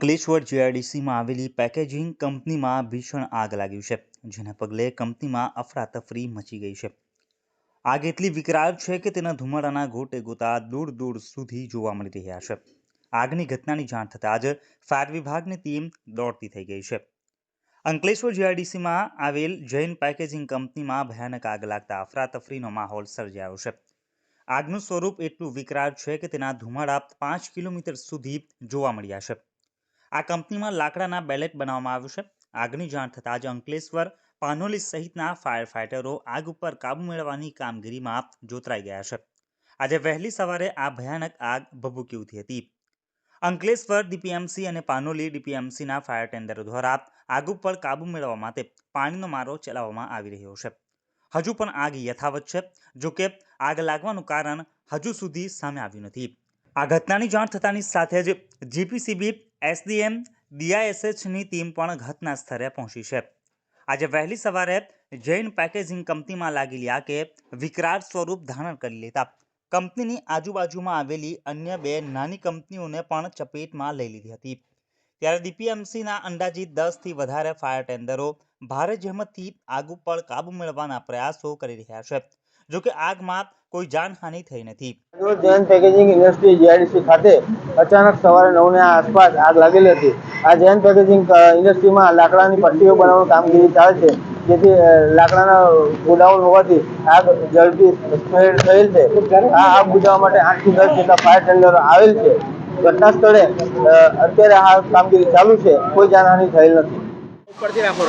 અંકલેશ્વર જીઆઈડીસીમાં આવેલી પેકેજિંગ કંપનીમાં ભીષણ આગ લાગ્યું છે, જેના પગલે કંપનીમાં અફરાતફરી મચી ગઈ છે. આગ એટલી વિકરાળ છે કે તેના ધુમાડાના ગોટે ગોતા દૂર દૂર સુધી જોવા મળી રહ્યા છે. આગની ઘટનાની જાણ થતાં જ ફાયર વિભાગની ટીમ દોડતી થઈ ગઈ છે. અંકલેશ્વર જીઆઈડીસીમાં આવેલ જૈન પેકેજિંગ કંપનીમાં ભયાનક આગ લાગતા અફરાતફરીનો માહોલ સર્જાયો છે. આગનું સ્વરૂપ એટલું વિકરાળ છે કે તેના ધુમાડા પાંચ કિલોમીટર સુધી જોવા મળ્યા છે. આ કંપનીમાં લાકડાના બેલેટ બનાવવામાં આવ્યું છે. આગની જાણ થતાં જ અંકલેશ્વર પાનોલી સહિતના ફાયર ફાઇટરો આગ ઉપર કાબુ મેળવવાની કામગીરીમાં જોતરાઈ ગયા છે. આજે વહેલી સવારે આ ભયાનક આગ ભભૂકી ઉઠી હતી. અંકલેશ્વર ડીપીએમસી અને પાનોલી ડીપીએમસીના ફાયર ટેન્ડરો દ્વારા આગ ઉપર કાબુ મેળવવા માટે પાણીનો મારો ચલાવવામાં આવી રહ્યો છે. હજુ પણ આગ યથાવત છે, જો કે આગ લાગવાનું કારણ હજુ સુધી સામે આવ્યું નથી. આ ઘટનાની જાણ થતાની સાથે જ જીપીસીબી એસડીએમ ડીઆઈએસએચની ટીમ પણ ઘટના સ્થળે પહોંચી છે. આજે વહેલી સવારે જૈન પેકેજિંગ કંપનીમાં લાગેલી આગે વિકરાળ સ્વરૂપ ધારણ કરી લેતા. કંપનીની આજુબાજુમાં આવેલી અન્ય બે નાની કંપનીઓને પણ ચપેટમાં લઈ લીધી હતી. ત્યારે ડીપીએમસીના અંદાજિત દસથી વધારે ફાયર ટેન્ડરો ભારે જહેમતથી આગ ઉપર કાબુ મેળવવાના પ્રયાસો કરી રહ્યા છે. જોકે આગમાં કોઈ જાનહાનિ થઈ નથી. જૈન પેકેજિંગ ઇન્ડસ્ટ્રી જીઆઈડીસી ખાતે અચાનક સવારે નવની આસપાસ આગ લાગેલી હતી. આ જૈન પેકેજિંગ ઇન્ડસ્ટ્રીમાં લાકડાની પટ્ટીઓ બનાવવાની કામગીરી ચાલે છે જેથી લાકડાના ગોડાઉન હોવાથી આગ ઝડપી સ્પ્રેડ થયેલ છે. આ આગ બુઝાવવા માટે આઠથી દસ જેટલા ફાયર ટેન્ડર આવેલ છે. ઘટના સ્થળે અત્યારે આ કામગીરી ચાલુ છે. કોઈ જાનહાનિ થયેલ નથી. ઉપરથી રાખો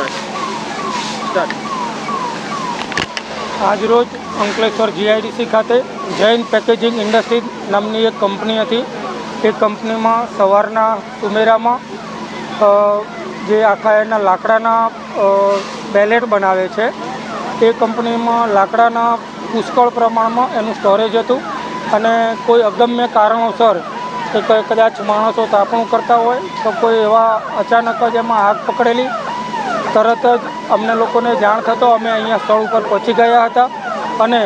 આજરોજ અંકલેશ્વર જીઆઈડીસી ખાતે જૈન પેકેજિંગ ઇન્ડસ્ટ્રી નામની એક કંપની હતી. એ કંપનીમાં સવારના ઉમેરામાં જે આખા એના લાકડાના બેલેટ બનાવે છે, એ કંપનીમાં લાકડાના પુષ્કળ પ્રમાણમાં એનું સ્ટોરેજ હતું અને કોઈ અગમ્ય કારણોસર ક- કદાચ માણસો તાપણું કરતા હોય તો કોઈ એવા અચાનક જ એમાં આગ પકડેલી તરત જ અમને લોકોને જાણ થતો અમે અહીંયા સ્થળ ઉપર પહોંચી ગયા હતા અને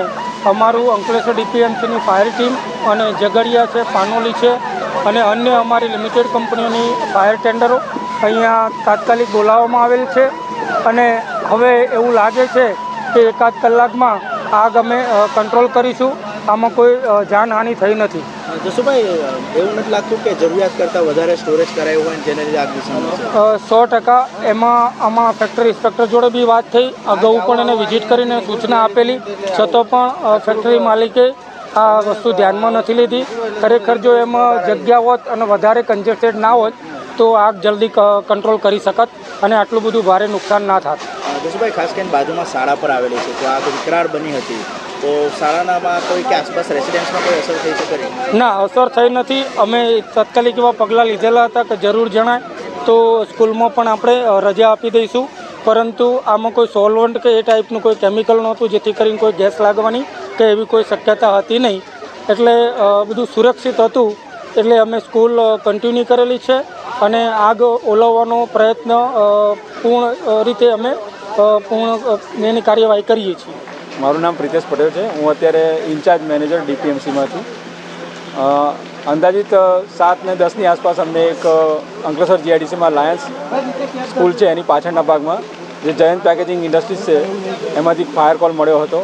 અમારું અંકલેશ્વર ડીપીએમસીની ફાયર ટીમ અને ઝઘડિયા છે, પાનોલી છે અને અન્ય અમારી લિમિટેડ કંપનીઓની ફાયર ટેન્ડરો અહીંયા તાત્કાલિક બોલાવવામાં આવેલ છે અને હવે એવું લાગે છે કે એકાદ કલાકમાં આગ અમે કંટ્રોલ કરીશું. આમાં કોઈ જાનહાનિ થઈ નથી. જસુભાઈ એવું નથી લાગતું કે જરૂરિયાત કરતાં વધારે સ્ટોરેજ કરાયું હોય જેને લીધે આગ દિશામાં સો ટકા એમાં આમાં ફેક્ટરી ઇન્સ્પેક્ટર જોડે બી વાત થઈ. અગાઉ પણ એને વિઝિટ કરીને સૂચના આપેલી. છતાં પણ ફેક્ટરી માલિકે આ વસ્તુ ધ્યાનમાં નથી લીધી. ખરેખર જો એમાં જગ્યા હોત અને વધારે કન્જેસ્ટેડ ના હોત તો આગ જલ્દી કંટ્રોલ કરી શકત અને આટલું બધું ભારે નુકસાન ના થાત. જસુભાઈ ખાસ કરીને બાજુમાં શાળા પર આવેલી છે તો આગ વિકરાળ બની હતી. તો શાળાનામાં કોઈ કે આસપાસ રેસિડેન્સમાં કોઈ અસર થઈ શકે ના, અસર થઈ નથી. અમે તાત્કાલિક એવા પગલાં લીધેલા હતા કે જરૂર જણાય. તો સ્કૂલમાં પણ આપણે રજા આપી દઈશું. પરંતુ આમાં કોઈ સોલવન્ટ કે એ ટાઈપનું કોઈ કેમિકલ નહોતું, જેથી કરીને કોઈ ગેસ લાગવાની કે એવી કોઈ શક્યતા હતી નહીં. એટલે બધું સુરક્ષિત હતું. એટલે અમે સ્કૂલ કન્ટિન્યુ કરેલી છે અને આગ ઓલવવાનો પ્રયત્ન પૂર્ણ રીતે અમે પૂર્ણ એની કાર્યવાહી કરીએ છીએ. મારું નામ પ્રિતેશ પટેલ છે. હું અત્યારે ઇન્ચાર્જ મેનેજર ડીપીએમસીમાં છું અંદાજિત સાત ને દસની આસપાસ અમને એક અંકલેસર જીઆઈડીસીમાં લાયન્સ સ્કૂલ છે એની પાછળના ભાગમાં, જે જયંત પેકેજિંગ ઇન્ડસ્ટ્રીઝ છે, એમાંથી ફાયર કોલ મળ્યો હતો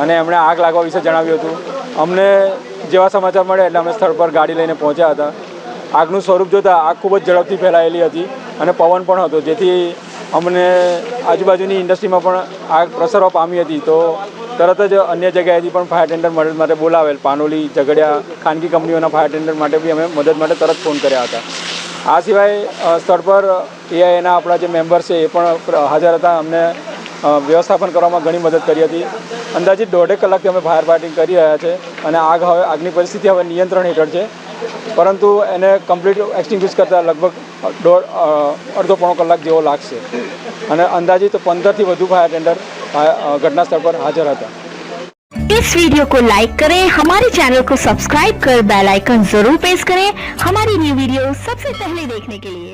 અને એમણે આગ લાગવા વિશે જણાવ્યું હતું. અમને જેવા સમાચાર મળ્યા એટલે અમે સ્થળ પર ગાડી લઈને પહોંચ્યા હતા. આગનું સ્વરૂપ જોતાં આગ ખૂબ જ ઝડપથી ફેલાયેલી હતી અને પવન પણ હતો, જેથી અમને આજુબાજુની ઇન્ડસ્ટ્રીમાં પણ આગ પ્રસરવા પામી હતી તો તરત જ અન્ય જગ્યાએથી પણ ફાયર ટેન્ડર મદદ માટે બોલાવેલ. પાનોલી, ઝઘડિયા ખાનગી કંપનીઓના ફાયર ટેન્ડર માટે બી અમે મદદ માટે તરત ફોન કર્યા હતા. આ સિવાય સ્થળ પર એઆઈના આપણા જે મેમ્બર છે એ પણ હાજર હતા. અમને વ્યવસ્થાપન કરવામાં ઘણી મદદ કરી હતી. અંદાજિત દોઢેક કલાકથી અમે ફાયર ફાઇટિંગ કરી રહ્યા છે અને આગ હવે, આગની પરિસ્થિતિ હવે નિયંત્રણ હેઠળ છે. પરંતુ એને કમ્પ્લીટ એક્સટિંગ્વિશ કરતાં લગભગ દોઢ અ, અડધો પોણો કલાક જેવો લાગશે અને અંદાજિત પંદરથી વધુ ફાયર ટેન્ડર ફાય- અ, ઘટના સ્થળ પર હાજર હતા इस वीडियो को लाइक करें हमारे चैनल को सब्सक्राइब कर बेल आइकन जरूर प्रेस करें हमारी न्यू वीडियो सबसे पहले देखने के लिए